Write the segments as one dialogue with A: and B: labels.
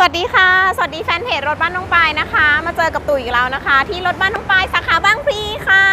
A: สวัสดีค่ะ สวัสดีแฟนเพจรถบ้านน้องปายนะคะ มาเจอกับตู่อีกแล้วนะคะ ที่รถบ้านน้องปายสาขาบางพลีค่ะ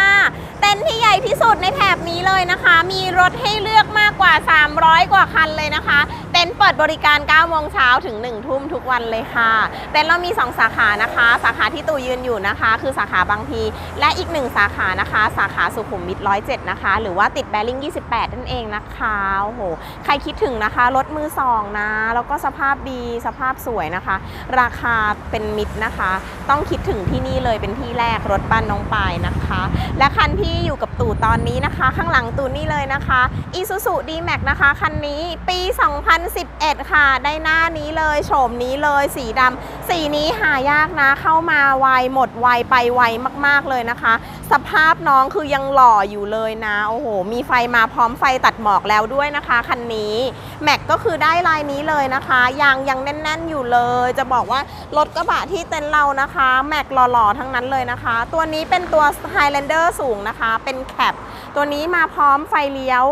A: เต็นที่ใหญ่ที่สุดในแถบนี้เลยนะคะ มีรถให้เลือกมากกว่า 300 กว่าคันเลยนะคะ ต็นท์เปิดบริการ 9 โมงเช้าถึง 1 ทุ่มทุกวันเลยค่ะ เต็นท์เรามี 2 สาขานะคะ สาขาที่ตู่ยืนอยู่นะคะ คือสาขาบางพี และอีกหนึ่งสาขานะคะ สาขาสุขุมวิท107 นะคะ หรือว่าติดแบริ่ง28 นั่นเองนะคะโอ้โหใครคิดถึงนะคะ รถมือสองนะ แล้วก็สภาพดีสภาพสวยนะคะ ราคาเป็นมิตรนะคะ ต้องคิดถึงที่นี่เลยเป็นที่แรกรถบ้านน้องปายนะคะ และคันที่อยู่กับตู่ตอนนี้นะคะ ข้างหลังตู่นี่เลยนะคะ Isuzu D-Max นะคะคันนี้ปี 2000 2011 ค่ะ ได้หน้านี้เลยโฉมนี้เลยสีดำสีนี้หายากนะ เข้ามาไวหมดไวไปไวมากๆเลยนะคะ สภาพน้องคือยังหล่ออยู่เลยนะ โอ้โห มีไฟมาพร้อมไฟตัดหมอกแล้วด้วยนะคะคันนี้แม็กก็คือได้ลายนี้เลยนะคะยางยังแน่น ๆอยู่เลย จะบอกว่ารถกระบะที่เต็นเรานะคะแม็กหล่อๆทั้งนั้นเลยนะคะ ตัวนี้เป็นตัว Highlander สูงนะคะ เป็นแคปตัวนี้มาพร้อมไฟเลี้ยว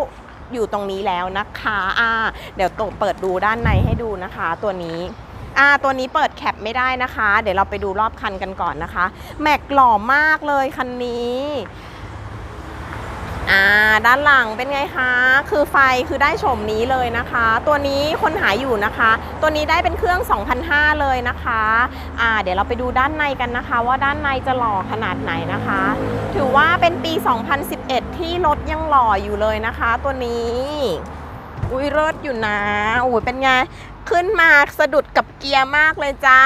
A: อยู่ตรงนี้แล้วนะคะอ่าเดี๋ยวตงเปิดดูด้านในให้ดูนะคะ ตัวนี้อ่าตัวนี้เปิดแคปไม่ได้นะคะ เดี๋ยวเราไปดูรอบคันกันก่อนนะคะ แม็กหล่อมากเลยคันนี้ อ่าด้านหลังเป็นไงคะ คือไฟคือได้โฉมนี้เลยนะคะ ตัวนี้คนหายอยู่นะคะ ตัวนี้ได้เป็นเครื่อง2,500เลยนะคะอ่าเดี๋ยวเราไปดูด้านในกันนะคะ ว่าด้านในจะหล่อขนาดไหนนะคะ ถือว่าเป็นปี 2011 ที่รถยังหล่ออยู่เลยนะคะ ตัวนี้ อุ้ยเลิศอยู่นะอุ้ยเป็นไง ขึ้นมาสะดุดกับเกียร์มากเลยจ้า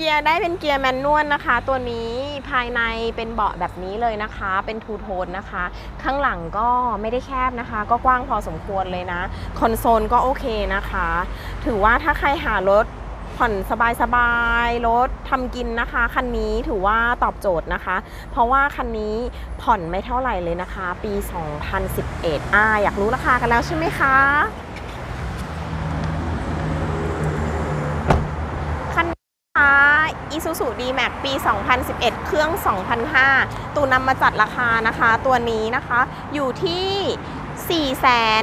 A: เกียร์ได้เป็นเกียร์แมนนวลนะคะ ตัวนี้ภายในเป็นเบาะแบบนี้เลยนะคะ เป็นทูโทนนะคะ ข้างหลังก็ไม่ได้แคบนะคะ ก็กว้างพอสมควรเลยนะ คอนโซลก็โอเคนะคะ ถือว่าถ้าใครหารถผ่อนสบายๆรถทำกินนะคะ คันนี้ถือว่าตอบโจทย์นะคะ เพราะว่าคันนี้ผ่อนไม่เท่าไหร่เลยนะคะ ปี 2011อ่าอยากรู้ราคากันแล้วใช่ไหมคะ คันนี้นะคะ Isuzu D-Max ปี 2011 เครื่อง 2005 ตูนำมาจัดราคานะคะ ตัวนี้นะคะ อยู่ที่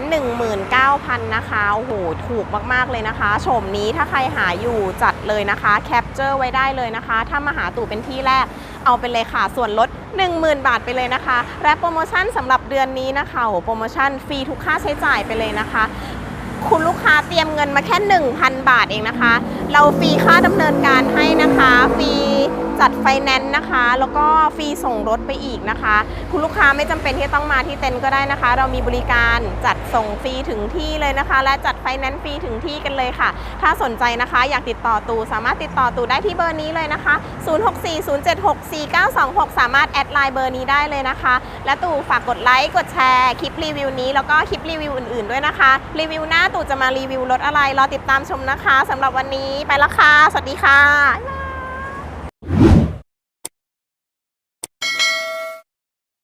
A: 419,000 นะคะ โอ้โห ถูกมากๆเลยนะคะโฉมนี้ถ้าใครหาอยู่จัดเลยนะคะ แคปเจอร์ไว้ได้เลยนะคะ ถ้ามาหาตู่เป็นที่แรก เอาไปเลยค่ะ ส่วนลด 10,000 บาทไปเลยนะคะ และโปรโมชั่นสำหรับเดือนนี้นะคะโอ้โหโปรโมชั่นฟรีทุกค่าใช้จ่ายไปเลยนะคะ คุณลูกค้าเตรียมเงินมาแค่ 1,000 บาทเองนะคะ เราฟรีค่าดำเนินการให้นะคะ ฟรี จัดไฟแนนซ์นะคะ แล้วก็ฟรีส่งรถไปอีกนะคะ คุณลูกค้าไม่จำเป็นที่ต้องมาที่เต็นท์ก็ได้นะคะ เรามีบริการจัดส่งฟรีถึงที่เลยนะคะ และจัดไฟแนนซ์ฟรีถึงที่กันเลยค่ะ ถ้าสนใจนะคะอยากติดต่อตูสามารถติดต่อตูได้ที่เบอร์นี้เลยนะคะ 0640764926 สามารถแอดไลน์เบอร์นี้ได้เลยนะคะ และตู่ฝากกดไลค์กดแชร์คลิปรีวิวนี้แล้วก็คลิปรีวิวอื่นๆด้วยนะคะ รีวิวหน้าตู่จะมารีวิวรถอะไรรอติดตามชมนะคะสำหรับวันนี้ไปละค่ะสวัสดีค่ะ